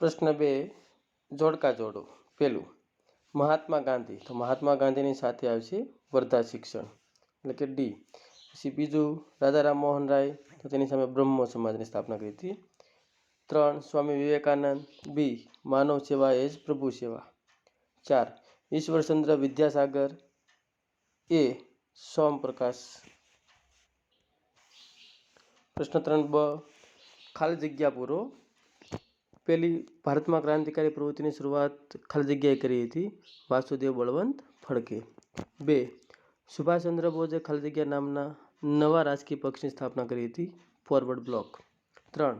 પ્રશ્ન બે, જોડકા જોડો. પહેલું મહાત્મા ગાંધી. તો મહાત્મા ગાંધીની સાથે આવશે વર્ધા શિક્ષણ. એટલે કે ડી. પછી બીજું, રાજા રામમોહન રાય. તો તેની સામે બ્રહ્મ સમાજની સ્થાપના કરી હતી. ત્રણ, સ્વામી વિવેકાનંદ. બી, માનવ સેવા એ જ પ્રભુ સેવા. ચાર ઈશ્વરચંદ્ર વિદ્યાસાગર. એ સોમપ્રકાશ પ્રશ્ન ત્રણ બ, ખાલી જગ્યા પૂરો પહેલી ભારતમાં ક્રાંતિકારી પ્રવૃત્તિની શરૂઆત ખાલી જગ્યાએ કરી હતી વાસુદેવ બળવંત ફડકે બે સુભાષચંદ્ર બોઝે ખાલી જગ્યા નામના નવા રાજકીય પક્ષની સ્થાપના કરી હતી ફોરવર્ડ બ્લોક ત્રણ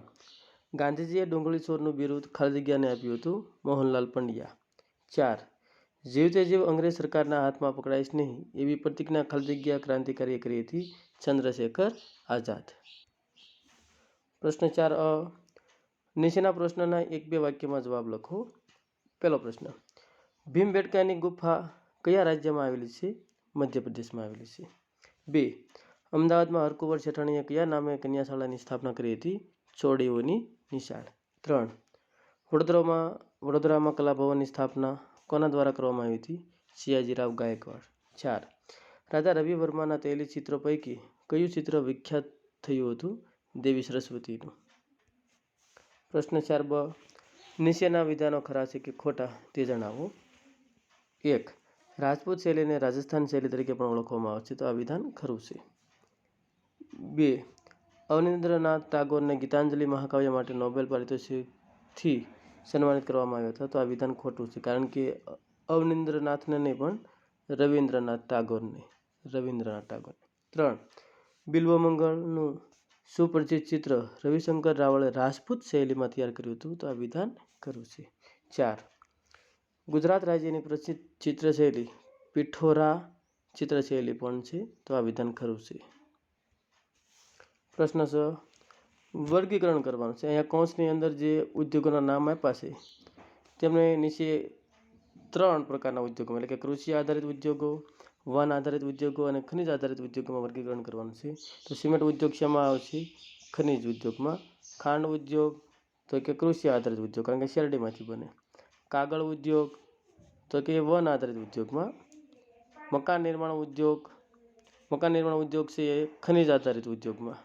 ગાંધીજીએ ડુંગળી ચોરનું બિરુદ ખાલી જગ્યાને આપ્યું હતું મોહનલાલ પંડ્યા ચાર જીવતે જીવ અંગ્રેજ સરકારના હાથમાં પકડાઈશ નહીં એવી પ્રતિજ્ઞા ખાલી જગ્યા ક્રાંતિકારીએ કરી હતી ચંદ્રશેખર આઝાદ પ્રશ્ન ચાર અ નીચેના પ્રશ્નના એક બે વાક્યમાં જવાબ લખો. પહેલો પ્રશ્ન ભીમબેટકાની ગુફા કયા રાજ્યમાં આવેલી છે? મધ્યપ્રદેશમાં આવેલી છે. બે, અમદાવાદમાં હરકુંવર શેઠાણીએ કયા નામે કન્યાશાળાની સ્થાપના કરી હતી? ચોડીઓની નિશાળ. ત્રણ, વડોદરામાં વડોદરામાં કલાભવનની સ્થાપના કોના દ્વારા કરવામાં આવી હતી? સિયાજીરાવ ગાયકવાડ. ચાર, રાજા રવિ વર્માના તૈલી ચિત્રો પૈકી કયું ચિત્ર વિખ્યાત થયું હતું? દેવી સરસ્વતીનું. પ્રશ્ન ચાર બ. નીચેના વિધાનો ખરા છે કે ખોટા તે જણાવો. એક. રાજપૂત શૈલીને રાજસ્થાન શૈલી તરીકે પણ ઓળખવામાં આવે છે તો આ વિધાન ખરું છે. બે. અવનિન્દ્રનાથ ટાગોરને ગીતાંજલિ મહાકાવ્ય માટે નોબેલ પારિતોષિકથી સન્માનિત કરવામાં આવ્યા હતા તો આ વિધાન ખોટું છે કારણ કે અવનિન્દ્રનાથને નહીં પણ રવિન્દ્રનાથ ટાગોરને રવિન્દ્રનાથ ટાગોરને ત્રણ. બિલ્વમંગળનું સુપરિચિત ચિત્ર રવિશંકર રાવળે રાજપૂત શૈલીમાં તૈયાર કર્યું હતું તો આ વિધાન ખરું છે. ચાર. ગુજરાત રાજ્યની પ્રસિદ્ધ ચિત્રશૈલી પિઠોરા ચિત્રશૈલી પણ છે તો આ વિધાન ખરું છે. પ્રશ્ન છ. વર્ગીકરણ કરવાનું છે. અહીંયા કૌંસની અંદર જે ઉદ્યોગોના નામ આપ્યા છે, તેમને નીચે ત્રણ પ્રકારના ઉદ્યોગો, એટલે કે કૃષિ આધારિત ઉદ્યોગો વન આધારિત ઉદ્યોગો અને ખનિજ આધારિત ઉદ્યોગોમાં વર્ગીકરણ કરવાનું છે. તો સિમેન્ટ ઉદ્યોગ શેમાં આવશે? ખનિજ ઉદ્યોગમાં. ખાંડ ઉદ્યોગ, તો કે કૃષિ આધારિત ઉદ્યોગ, કારણ કે શેરડીમાંથી બને. કાગળ ઉદ્યોગ, તો કે વન આધારિત ઉદ્યોગમાં. મકાન નિર્માણ ઉદ્યોગ, મકાન નિર્માણ ઉદ્યોગ છે એ ખનિજ આધારિત ઉદ્યોગમાં.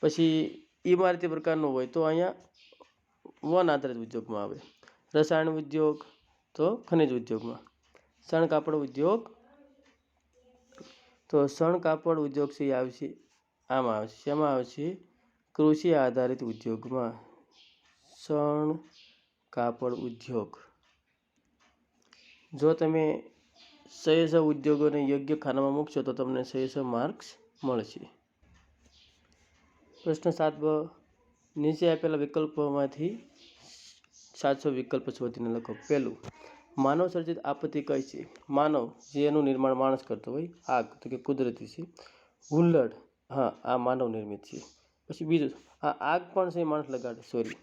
પછી ઇમારતી પ્રકારનું હોય તો અહીંયા વન આધારિત ઉદ્યોગમાં આવે. રસાયણ ઉદ્યોગ, તો ખનિજ ઉદ્યોગમાં. શણ કાપડ ઉદ્યોગ. તો શણ કાપડ ઉદ્યોગ છે આવશે. આમાં આવશે. શેમાં આવશે? કૃષિ આધારિત ઉદ્યોગમાં. શણ કાપડ ઉદ્યોગ. જો તમે સહેસ ઉદ્યોગોને યોગ્ય ખાનામાં મૂકશો, તો તમને સહેસ માર્ક્સ મળશે. પ્રશ્ન સાત નીચે આપેલા વિકલ્પોમાંથી સાતસો વિકલ્પ શોધીને લખો. પહેલું માનવ સર્જિત આપત્તિ કઈ છે? માનવ જે એનું નિર્માણ માણસ કરતો હોય, આગ, તો કે કુદરતી છે. હુલ્લડ, હા, આ માનવ નિર્મિત છે. પછી બીજું, આ આગ પણ છે માણસ લગાડે સોરી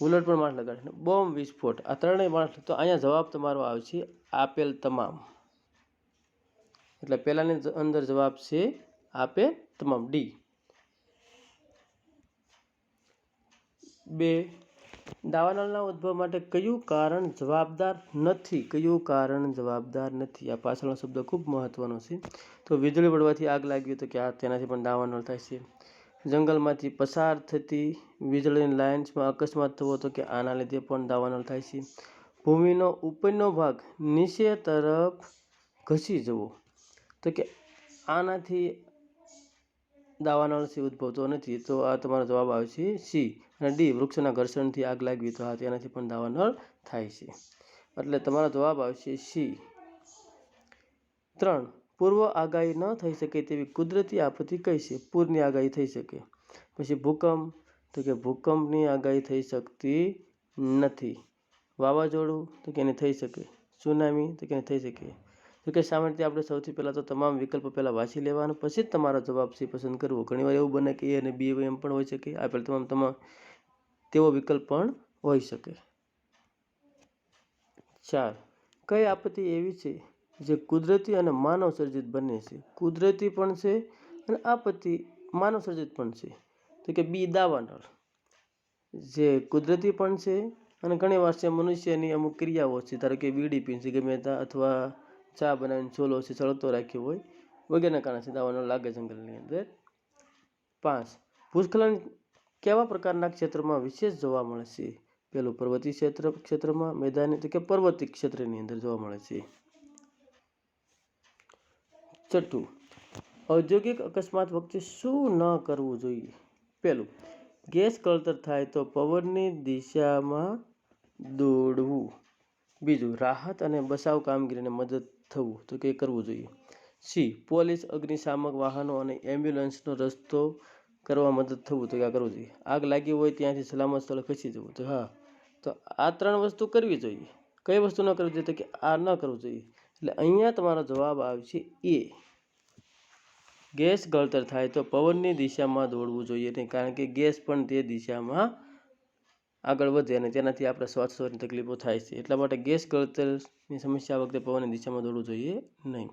હુલ્લડ પણ માણસ લગાડે. બોમ્બ વિસ્ફોટ, આ ત્રણેય માણસ, તો અહીંયા જવાબ તમારો આવશે આપેલ તમામ. એટલે પહેલાંની અંદર જવાબ છે આપે તમામ. ડી. બે. દાવાનળના ઉદ્ભવ માટે કયું કારણ જવાબદાર નથી? કયું કારણ જવાબદાર નથી? આ પાછળનો શબ્દ ખૂબ મહત્વનો છે. તો વીજળી પડવાથી આગ લાગી તો કે આ તેનાથી પણ દાવાનળ થાય છે. જંગલમાંથી પસાર થતી વીજળીની લાઇન્સમાં અકસ્માત થવો તો કે આના લીધે પણ દાવાનળ થાય છે. ભૂમિનો ઉપરનો ભાગ નીચે તરફ ઘસી જવો તો કે આનાથી દાવાનળ છે ઉદ્ભવતો નથી, તો આ તમારો જવાબ આવશે સી. અને ડી, વૃક્ષના ઘર્ષણથી આગ લાગવી તો હા, તેનાથી પણ દાવાનળ થાય છે. એટલે તમારો જવાબ આવશે સી. ત્રણ, પૂર્વ આગાહી ન થઈ શકે તેવી કુદરતી આપત્તિ કઈ છે? પૂરની આગાહી થઈ શકે. પછી ભૂકંપ, તો કે ભૂકંપની આગાહી થઈ શકતી નથી. વાવાઝોડું, તો કે એને થઈ શકે. સુનામી, તો કે એને થઈ શકે. તો કે સામાન્ય માટે આપણે સૌથી પહેલાં તો તમામ વિકલ્પો પહેલાં વાંચી લેવાનો, પછી જ તમારો જવાબ છે પસંદ કરવો. ઘણીવાર એવું બને કે એ અને બી એમ પણ હોઈ શકે. આપેલ તમામ તમામ તેવો વિકલ્પ પણ હોઈ શકે. ચાર. કઈ આપત્તિ એવી છે જે કુદરતી અને માનવ સર્જિત બંને છે? કુદરતી પણ છે અને આપત્તિ માનવ સર્જિત પણ છે. તો કે બી દાવાનળ, જે કુદરતી પણ છે અને ઘણી વાર છે મનુષ્યની અમુક ક્રિયાઓ છે. ધારો કે બીડી પીન સિગમેતા અથવા ચા બનાવીને ચોલો છે સળગતો રાખ્યો હોય વગેરેના કારણે સીધાવાનો લાગે જંગલની અંદર. પાંચ, ભૂસ્ખલન કેવા પ્રકારના ક્ષેત્રમાં વિશેષ જોવા મળે છે? પેલું પર્વતીય ક્ષેત્ર, ક્ષેત્રમાં મેદાની તો કે પર્વતીય ક્ષેત્રની અંદર જોવા મળે છે. છઠ્ઠું, ઔદ્યોગિક અકસ્માત વખતે શું ન કરવું જોઈએ? પહેલું, ગેસ કળતર થાય તો પવનની દિશામાં દોડવું. બીજું, રાહત અને બચાવ કામગીરીને મદદ થવું, તો કે કરવું જોઈએ. સી, પોલીસ, અગ્નિશામક વાહનો અને એમ્બ્યુલન્સનો રસ્તો કરવા મદદ થવું, તો કે આ કરવું જોઈએ. આગ લાગી હોય ત્યાંથી સલામત સ્થળે ખસી જવું, તો હા. તો આ ત્રણ વસ્તુ કરવી જોઈએ. કઈ વસ્તુ ન કરવી જોઈએ તો કે આ ન કરવું જોઈએ. એટલે અહીંયા તમારો જવાબ આવશે એ. ગેસ ગળતર થાય તો પવનની દિશામાં દોડવું જોઈએ નહીં, કારણ કે ગેસ પણ તે દિશામાં આગળ વધે અને તેનાથી આપણે શ્વાસોની તકલીફો થાય છે. એટલા માટે ગેસ ગળતરની સમસ્યા વખતે પવનની દિશામાં દોડવું જોઈએ નહીં.